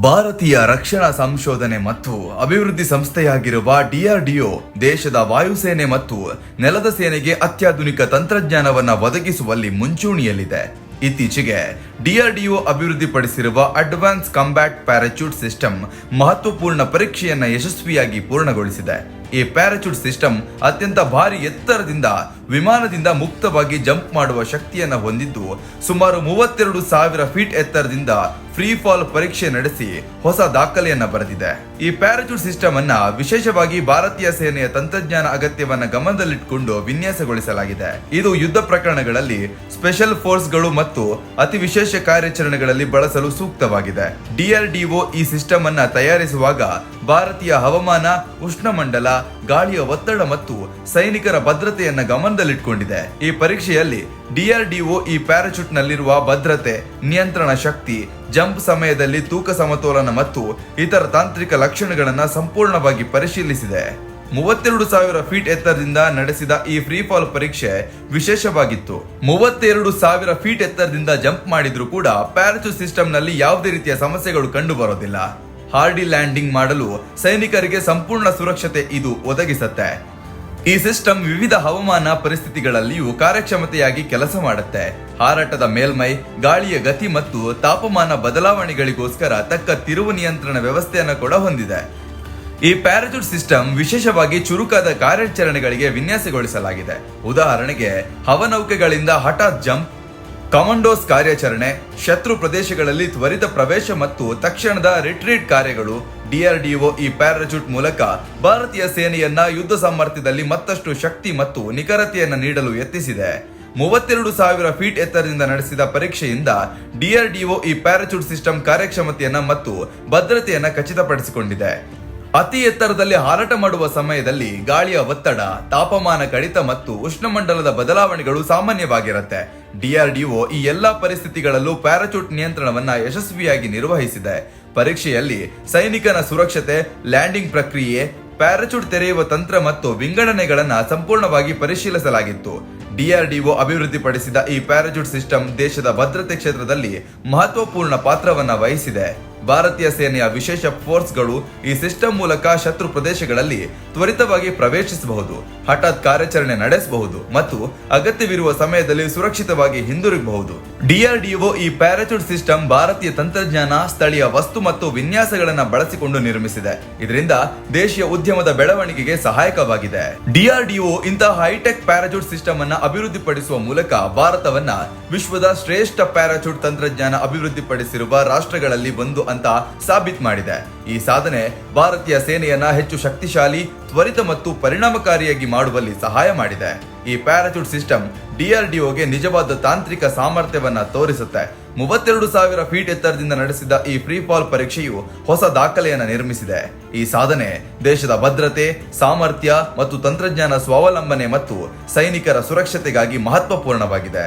ಭಾರತೀಯ ರಕ್ಷಣಾ ಸಂಶೋಧನೆ ಮತ್ತು ಅಭಿವೃದ್ಧಿ ಸಂಸ್ಥೆಯಾಗಿರುವ ಡಿಆರ್ಡಿಒ ದೇಶದ ವಾಯುಸೇನೆ ಮತ್ತು ನೆಲದ ಸೇನೆಗೆ ಅತ್ಯಾಧುನಿಕ ತಂತ್ರಜ್ಞಾನವನ್ನು ಒದಗಿಸುವಲ್ಲಿ ಮುಂಚೂಣಿಯಲ್ಲಿದೆ. ಇತ್ತೀಚೆಗೆ ಡಿಆರ್ಡಿಒ ಅಭಿವೃದ್ಧಿಪಡಿಸಿರುವ ಅಡ್ವಾನ್ಸ್ ಕಂಬ್ಯಾಟ್ ಪ್ಯಾರಾಚೂಟ್ ಸಿಸ್ಟಮ್ ಮಹತ್ವಪೂರ್ಣ ಪರೀಕ್ಷೆಯನ್ನು ಯಶಸ್ವಿಯಾಗಿ ಪೂರ್ಣಗೊಳಿಸಿದೆ. ಈ ಪ್ಯಾರಾಚೂಟ್ ಸಿಸ್ಟಮ್ ಅತ್ಯಂತ ಭಾರಿ ಎತ್ತರದಿಂದ ವಿಮಾನದಿಂದ ಮುಕ್ತವಾಗಿ ಜಂಪ್ ಮಾಡುವ ಶಕ್ತಿಯನ್ನು ಹೊಂದಿದ್ದು, ಸುಮಾರು ಮೂವತ್ತೆರಡು ಸಾವಿರ ಫೀಟ್ ಎತ್ತರದಿಂದ ಫ್ರೀ ಫಾಲ್ ಪರೀಕ್ಷೆ ನಡೆಸಿ ಹೊಸ ದಾಖಲೆಯನ್ನ ಬರೆದಿದೆ. ಈ ಪ್ಯಾರಾಚೂಟ್ ಸಿಸ್ಟಮ್ ಅನ್ನ ವಿಶೇಷವಾಗಿ ಭಾರತೀಯ ಸೇನೆಯ ತಂತ್ರಜ್ಞಾನ ಅಗತ್ಯವನ್ನ ಗಮನದಲ್ಲಿಟ್ಟುಕೊಂಡು ವಿನ್ಯಾಸಗೊಳಿಸಲಾಗಿದೆ. ಇದು ಯುದ್ಧ ಪ್ರಕರಣಗಳಲ್ಲಿ ಸ್ಪೆಷಲ್ ಫೋರ್ಸ್ಗಳು ಮತ್ತು ಅತಿ ವಿಶೇಷ ಕಾರ್ಯಾಚರಣೆಗಳಲ್ಲಿ ಬಳಸಲು ಸೂಕ್ತವಾಗಿದೆ. ಡಿಆರ್ಡಿಒ ಈ ಸಿಸ್ಟಮ್ ಅನ್ನ ತಯಾರಿಸುವಾಗ ಭಾರತೀಯ ಹವಾಮಾನ ಉಷ್ಣಮಂಡಲ ಗಾಳಿಯ ಒತ್ತಡ ಮತ್ತು ಸೈನಿಕರ ಭದ್ರತೆಯನ್ನ ಗಮನದಲ್ಲಿಟ್ಕೊಂಡಿದೆ. ಈ ಪರೀಕ್ಷೆಯಲ್ಲಿ ಡಿಆರ್ಡಿಒ ಈ ಪ್ಯಾರಾಚೂಟ್ ನಲ್ಲಿರುವ ಭದ್ರತೆ, ನಿಯಂತ್ರಣ ಶಕ್ತಿ, ಜಂಪ್ ಸಮಯದಲ್ಲಿ ತೂಕ ಸಮತೋಲನ ಮತ್ತು ಇತರ ತಾಂತ್ರಿಕ ಲಕ್ಷಣಗಳನ್ನ ಸಂಪೂರ್ಣವಾಗಿ ಪರಿಶೀಲಿಸಿದೆ. ಮೂವತ್ತೆರಡು ಸಾವಿರ ಫೀಟ್ ಎತ್ತರದಿಂದ ನಡೆಸಿದ ಈ ಫ್ರೀಫಾಲ್ ಪರೀಕ್ಷೆ ವಿಶೇಷವಾಗಿತ್ತು. ಮೂವತ್ತೆರಡು ಸಾವಿರ ಫೀಟ್ ಎತ್ತರದಿಂದ ಜಂಪ್ ಮಾಡಿದ್ರು ಕೂಡ ಪ್ಯಾರಾಚೂಟ್ ಸಿಸ್ಟಮ್ನಲ್ಲಿ ಯಾವುದೇ ರೀತಿಯ ಸಮಸ್ಯೆಗಳು ಕಂಡು ಬರೋದಿಲ್ಲ ಹಾರ್ಡಿ ಲ್ಯಾಂಡಿಂಗ್ ಮಾಡಲು ಸೈನಿಕರಿಗೆ ಸಂಪೂರ್ಣ ಸುರಕ್ಷತೆ ಇದು ಒದಗಿಸುತ್ತೆ. ಈ ಸಿಸ್ಟಮ್ ವಿವಿಧ ಹವಾಮಾನ ಪರಿಸ್ಥಿತಿಗಳಲ್ಲಿಯೂ ಕಾರ್ಯಕ್ಷಮತೆಯಾಗಿ ಕೆಲಸ ಮಾಡುತ್ತೆ. ಹಾರಾಟದ ಮೇಲ್ಮೈ, ಗಾಳಿಯ ಗತಿ ಮತ್ತು ತಾಪಮಾನ ಬದಲಾವಣೆಗಳಿಗೋಸ್ಕರ ತಕ್ಕ ತಿರುವು ನಿಯಂತ್ರಣ ವ್ಯವಸ್ಥೆಯನ್ನು ಕೂಡ ಹೊಂದಿದೆ. ಈ ಪ್ಯಾರಾಚೂಟ್ ಸಿಸ್ಟಮ್ ವಿಶೇಷವಾಗಿ ಚುರುಕಾದ ಕಾರ್ಯಾಚರಣೆಗಳಿಗೆ ವಿನ್ಯಾಸಗೊಳಿಸಲಾಗಿದೆ. ಉದಾಹರಣೆಗೆ, ಹವನೌಕೆಗಳಿಂದ ಹಠಾತ್ ಜಂಪ್ ಕಮಾಂಡೋಸ್ ಕಾರ್ಯಾಚರಣೆ ಶತ್ರು ಪ್ರದೇಶಗಳಲ್ಲಿ ತ್ವರಿತ ಪ್ರವೇಶ ಮತ್ತು ತಕ್ಷಣದ ರಿಟ್ರೀಟ್ ಕಾರ್ಯಗಳು. ಡಿಆರ್ಡಿಒ ಈ ಪ್ಯಾರಾಚೂಟ್ ಮೂಲಕ ಭಾರತೀಯ ಸೇನೆಯನ್ನ ಯುದ್ಧ ಸಾಮರ್ಥ್ಯದಲ್ಲಿ ಮತ್ತಷ್ಟು ಶಕ್ತಿ ಮತ್ತು ನಿಖರತೆಯನ್ನು ನೀಡಲು ಯತ್ನಿಸಿದೆ. ಮೂವತ್ತೆರಡು ಸಾವಿರ ಫೀಟ್ ಎತ್ತರದಿಂದ ನಡೆಸಿದ ಪರೀಕ್ಷೆಯಿಂದ ಡಿಆರ್ಡಿಒ ಈ ಪ್ಯಾರಾಚೂಟ್ ಸಿಸ್ಟಮ್ ಕಾರ್ಯಕ್ಷಮತೆಯನ್ನ ಮತ್ತು ಭದ್ರತೆಯನ್ನ ಖಚಿತಪಡಿಸಿಕೊಂಡಿದೆ. ಅತಿ ಎತ್ತರದಲ್ಲಿ ಹಾರಾಟ ಮಾಡುವ ಸಮಯದಲ್ಲಿ ಗಾಳಿಯ ಒತ್ತಡ, ತಾಪಮಾನ ಕಡಿತ ಮತ್ತು ಉಷ್ಣಮಂಡಲದ ಬದಲಾವಣೆಗಳು ಸಾಮಾನ್ಯವಾಗಿರುತ್ತೆ. ಡಿಆರ್ಡಿಒ ಈ ಎಲ್ಲಾ ಪರಿಸ್ಥಿತಿಗಳಲ್ಲೂ ಪ್ಯಾರಾಚೂಟ್ ನಿಯಂತ್ರಣವನ್ನ ಯಶಸ್ವಿಯಾಗಿ ನಿರ್ವಹಿಸಿದೆ. ಪರೀಕ್ಷೆಯಲ್ಲಿ ಸೈನಿಕನ ಸುರಕ್ಷತೆ, ಲ್ಯಾಂಡಿಂಗ್ ಪ್ರಕ್ರಿಯೆ, ಪ್ಯಾರಾಚೂಟ್ ತೆರೆಯುವ ತಂತ್ರ ಮತ್ತು ವಿಂಗಡಣೆಗಳನ್ನ ಸಂಪೂರ್ಣವಾಗಿ ಪರಿಶೀಲಿಸಲಾಗಿತ್ತು. ಡಿಆರ್ಡಿಒ ಅಭಿವೃದ್ಧಿಪಡಿಸಿದ ಈ ಪ್ಯಾರಾಚೂಟ್ ಸಿಸ್ಟಮ್ ದೇಶದ ಭದ್ರತೆ ಕ್ಷೇತ್ರದಲ್ಲಿ ಮಹತ್ವಪೂರ್ಣ ಪಾತ್ರವನ್ನ ವಹಿಸಿದೆ. ಭಾರತೀಯ ಸೇನೆಯ ವಿಶೇಷ ಫೋರ್ಸ್ಗಳು ಈ ಸಿಸ್ಟಮ್ ಮೂಲಕ ಶತ್ರು ಪ್ರದೇಶಗಳಲ್ಲಿ ತ್ವರಿತವಾಗಿ ಪ್ರವೇಶಿಸಬಹುದು, ಹಠಾತ್ ಕಾರ್ಯಾಚರಣೆ ನಡೆಸಬಹುದು ಮತ್ತು ಅಗತ್ಯವಿರುವ ಸಮಯದಲ್ಲಿ ಸುರಕ್ಷಿತವಾಗಿ ಹಿಂದಿರುಗಬಹುದು. ಡಿಆರ್ಡಿಒ ಈ ಪ್ಯಾರಾಚೂಟ್ ಸಿಸ್ಟಮ್ ಭಾರತೀಯ ತಂತ್ರಜ್ಞಾನ, ಸ್ಥಳೀಯ ವಸ್ತು ಮತ್ತು ವಿನ್ಯಾಸಗಳನ್ನು ಬಳಸಿಕೊಂಡು ನಿರ್ಮಿಸಿದೆ. ಇದರಿಂದ ದೇಶೀಯ ಉದ್ಯಮದ ಬೆಳವಣಿಗೆಗೆ ಸಹಾಯಕವಾಗಿದೆ. ಡಿಆರ್ಡಿಒ ಇಂತಹ ಹೈಟೆಕ್ ಪ್ಯಾರಾಚೂಟ್ ಸಿಸ್ಟಮ್ ಅನ್ನು ಅಭಿವೃದ್ಧಿಪಡಿಸುವ ಮೂಲಕ ಭಾರತವನ್ನ ವಿಶ್ವದ ಶ್ರೇಷ್ಠ ಪ್ಯಾರಾಚೂಟ್ ತಂತ್ರಜ್ಞಾನ ಅಭಿವೃದ್ಧಿಪಡಿಸಿರುವ ರಾಷ್ಟ್ರಗಳಲ್ಲಿ ಒಂದು ಅಂತ ಸಾಬೀತ್ ಮಾಡಿದೆ. ಈ ಸಾಧನೆ ಭಾರತೀಯ ಸೇನೆಯನ್ನ ಹೆಚ್ಚು ಶಕ್ತಿಶಾಲಿ, ತ್ವರಿತ ಮತ್ತು ಪರಿಣಾಮಕಾರಿಯಾಗಿ ಮಾಡುವಲ್ಲಿ ಸಹಾಯ ಮಾಡಿದೆ. ಈ ಪ್ಯಾರಾಚೂಟ್ ಸಿಸ್ಟಮ್ ಡಿಆರ್ಡಿಒಗೆ ನಿಜವಾದ ತಾಂತ್ರಿಕ ಸಾಮರ್ಥ್ಯವನ್ನ ತೋರಿಸುತ್ತೆ. ಮೂವತ್ತೆರಡು ಸಾವಿರ ಫೀಟ್ ಎತ್ತರದಿಂದ ನಡೆಸಿದ ಈ ಫ್ರೀ ಫಾಲ್ ಪರೀಕ್ಷೆಯು ಹೊಸ ದಾಖಲೆಯನ್ನು ನಿರ್ಮಿಸಿದೆ. ಈ ಸಾಧನೆ ದೇಶದ ಭದ್ರತೆ, ಸಾಮರ್ಥ್ಯ ಮತ್ತು ತಂತ್ರಜ್ಞಾನ ಸ್ವಾವಲಂಬನೆ ಮತ್ತು ಸೈನಿಕರ ಸುರಕ್ಷತೆಗಾಗಿ ಮಹತ್ವಪೂರ್ಣವಾಗಿದೆ.